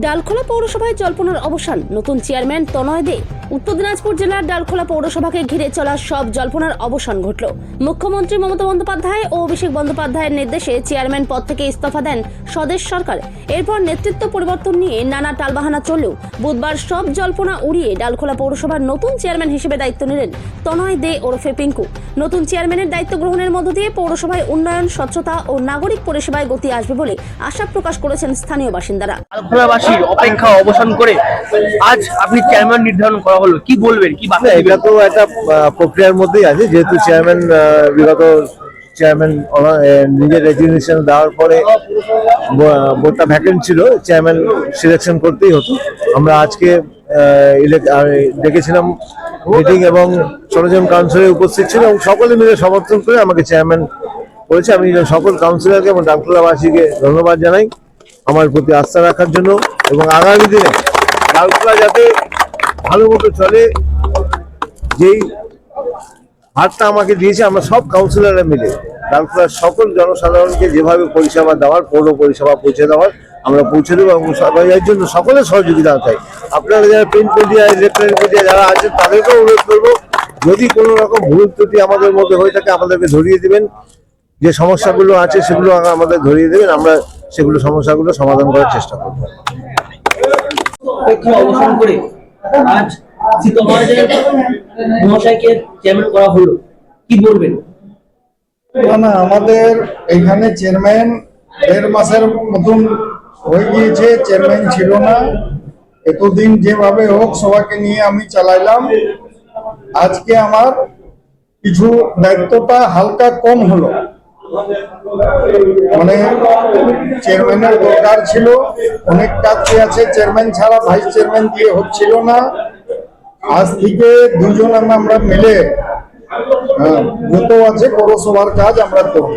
ডালখোলা পৌরসভায় জল্পনার অবসান। নতুন চেয়ারম্যান তনয় দে উত্তর দিনাজপুর জেলার ডালখোলা পৌরসভাকে ঘিরে চলা সব জল্পনার অবসান ঘটল। মুখ্যমন্ত্রী মমতা বন্দ্যোপাধ্যায় ও অভিষেক বন্দ্যোপাধ্যায়ের নির্দেশে চেয়ারম্যান পদ থেকে ইস্তফা দেন স্বদেশ সরকার। এরপর নেতৃত্ব পরিবর্তন নিয়ে নানা টালবাহানা চললেও বুধবার সব জল্পনা উড়িয়ে ডালখোলা পৌরসভার নতুন চেয়ারম্যান হিসেবে দায়িত্ব নিলেন তনয় দে ওরফে পিঙ্কু। নতুন চেয়ারম্যানের দায়িত্ব গ্রহণের মধ্য দিয়ে পৌরসভায় উন্নয়ন, স্বচ্ছতা ও নাগরিক পরিষেবায় গতি আসবে বলে আশা প্রকাশ করেছেন স্থানীয় বাসিন্দারা। অপেক্ষা অবসান করে আজ আপনি চেয়ারম্যান নির্ধারণ করা হলো কি বলবেন কি বার্তা এটা তো একটা প্রক্রিয়ার মধ্যেই আছে যেহেতু চেয়ারম্যান বিগত চেয়ারম্যান নিজের রেজিগনেশন দেওয়ার পরে বোর্ডটা ভ্যাকেন্ট ছিল চেয়ারম্যান সিলেকশন করতেই হতো। আমরা আজকে ডেকেছিলাম মিটিং এবং ষোলোজন কাউন্সিলর উপস্থিত ছিল এবং সকলে মিলে সমর্থন করে আমাকে চেয়ারম্যান করেছে। আমি সকল কাউন্সিলরকে এবং ডাকখোলাবাসীকে ধন্যবাদ জানাই। আমার প্রতি আস্থা রাখার জন্য এবং আগামী দিনে ডাকখোলা যাতে ভালো মতো চলে, যেই হাতটা আমাকে দিয়েছে, আমরা সব কাউন্সিলররা মিলে ডালখোলার সকল জনসাধারণকে যেভাবে পরিষেবা দেওয়ার, পৌর পরিষেবা পৌঁছে দেওয়ার, আমরা পৌঁছে দেবো এবং সবাই এর জন্য সকলের সহযোগিতা চাই। আপনারা যারা প্রিন্ট মিডিয়া ইলেকট্রনিক মিডিয়া যারা আছেন, তাদেরকেও অনুরোধ করব, যদি কোনো রকম ভুল ত্রুটি আমাদের মধ্যে হয়ে থাকে, আমাদেরকে ধরিয়ে দিবেন। যে সমস্যাগুলো আছে, সেগুলো আমাদের ধরিয়ে দেবেন, আমরা সেগুলো সমস্যাগুলো সমাধান করার চেষ্টা করব। অপেক্ষা অবসান করে আজ আমাদের এখানে চেয়ারম্যান দেড় মাসের মতন হয়ে গিয়েছে চেয়ারম্যান ছিল না। এতদিন যেভাবে হোক সবাইকে নিয়ে আমি চালাইলাম। আজকে আমার কিছু দায়িত্বটা হালকা কম হলো। মানে চেয়ারম্যানের দরকার ছিল অনেক কাজ আছে। চেয়ারম্যান ছাড়া ভাইস চেয়ারম্যান দিয়ে হচ্ছিল না। আজ থেকে দুজন আমরা মিলে হ্যাঁ, যত আছে পৌরসভার কাজ আমরা করব।